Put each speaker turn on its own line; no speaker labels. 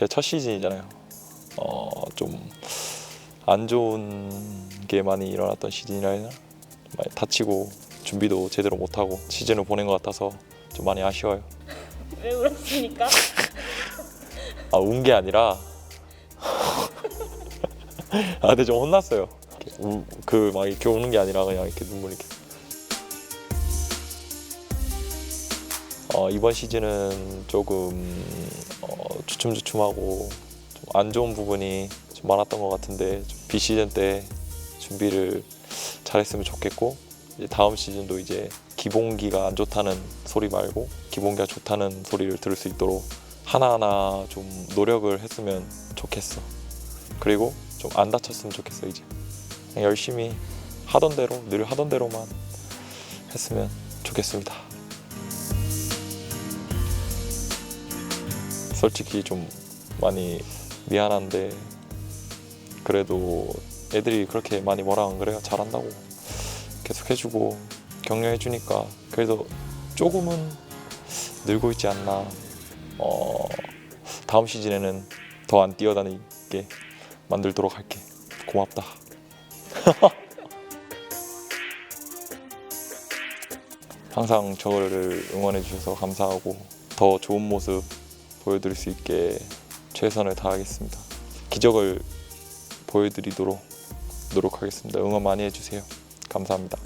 제 첫 시즌이잖아요. 어, 좀 안 좋은 게 많이 일어났던 시즌이라 해야 되나? 많이 다치고 준비도 제대로 못하고 시즌을 보낸 것 같아서 좀 많이 아쉬워요.
왜 울었습니까?
아, 운 게 아니라 아, 근데 좀 혼났어요. 그막 이렇게 우는 게 아니라 그냥 이렇게 눈물 이렇게. 어, 이번 시즌은 조금 어, 주춤주춤하고 좀 안 좋은 부분이 좀 많았던 것 같은데 좀 비시즌 때 준비를 잘했으면 좋겠고 이제 다음 시즌도 이제 기본기가 안 좋다는 소리 말고 기본기가 좋다는 소리를 들을 수 있도록 하나하나 좀 노력을 했으면 좋겠어. 그리고 좀 안 다쳤으면 좋겠어 이제. 열심히 하던 대로 늘 하던 대로만 했으면 좋겠습니다. 솔직히 좀 많이 미안한데 그래도 애들이 그렇게 많이 뭐라 안 그래요? 잘한다고 계속 해주고 격려해주니까 그래도 조금은 늘고 있지 않나. 어, 다음 시즌에는 더 안 뛰어다니게 만들도록 할게. 고맙다. 항상 저를 응원해 주셔서 감사하고 더 좋은 모습 보여드릴 수 있게 최선을 다하겠습니다. 기적을 보여드리도록 노력하겠습니다. 응원 많이 해주세요. 감사합니다.